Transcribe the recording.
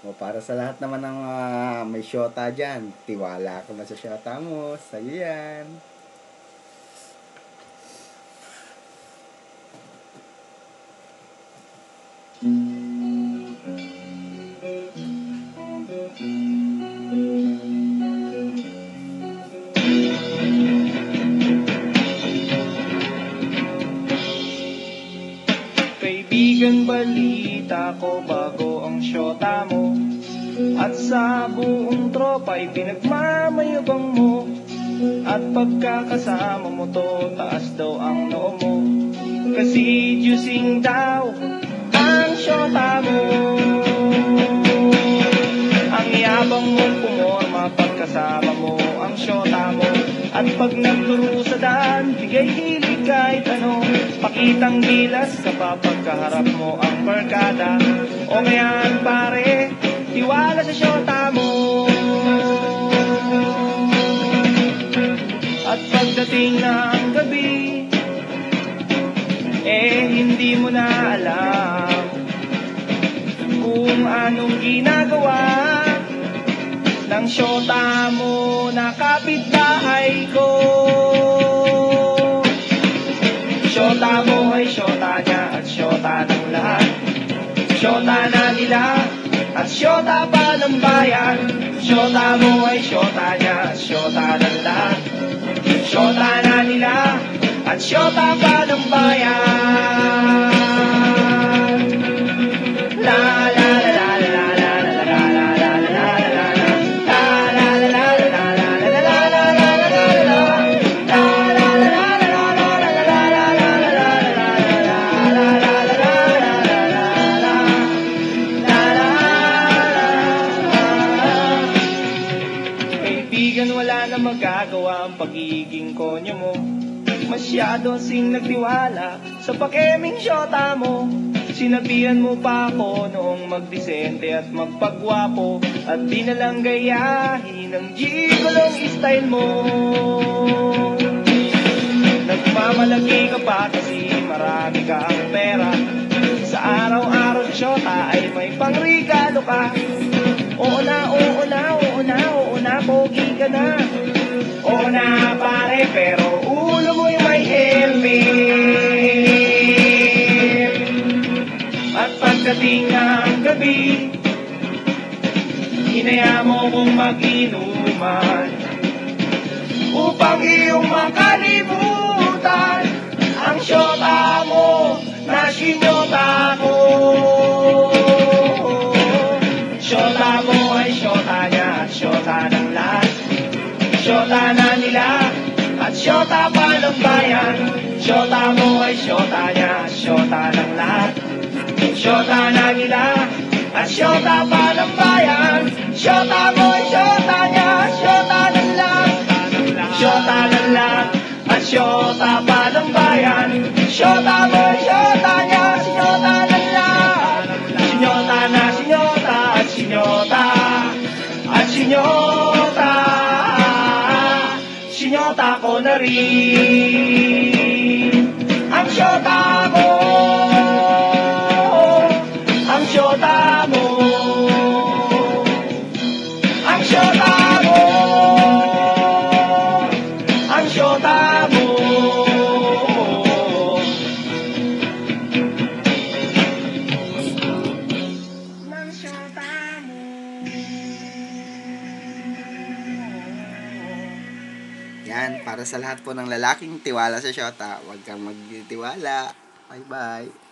O para sa lahat naman ng ah, may syota dyan, tiwala ka na sa syota mo. Sa'yo yan. Kaibigan balita ko bago ang syota mo At sa buong tropa ay pinagmamayabang mo. At pagkakasama mo to, taas daw ang noo mo. Kasi juicing daw ang syota mo. Ang yabang mong pumorma pagkasama mo ang syota mo. At pag nagturo sa daan, bigay hilig kahit ano. Pakitang gilas kapag pagkaharap mo ang barkada. O ngayon pare, tiwala sa syota mo. At pagdating ng gabi Eh hindi mo na alam Kung anong ginagawa ng syota mo na kapitbahay ko. Syota mo ay syota niya at syota ng lahat. Syota na nila syota pa ng bayan. Syota mo ay syota niya syota ng lahat Syota na nila at syota pa ng bayan wala na magagawa ang pagiging konyo mo. Masyado sing nagtiwala sa pakeming syota mo. Sinabihan mo pa ako noong magdisente at magpagwapo At di na lang gayahin ang gigolong style mo. Nagmamalaki ka pa kasi marami ka ang pera. Sa araw-araw syota ay may pangregalo ka. Oo na, oo pagdating ng gabi. Hinaya mo kong mag-inuman Upang iyong makalimutan Ang syota mo na sinyota ko Syota mo ay syota niya at syota ng lahat. Syota na nila at syota pa ng bayan. Syota mo ay syota niya at syota ng lahat Syota na nila at syota pa ng bayan Syota mo syota niya syota ng lahat Syota ng lahat at syota pa ng bayan Syota mo syota niya syota ng lahat Sinyota na sinyota at sinyota At sinyota Sinyota ko na rin Ang syota Yan, para sa lahat po ng lalaking tiwala sa syota, huwag kang magtiwala. Bye-bye.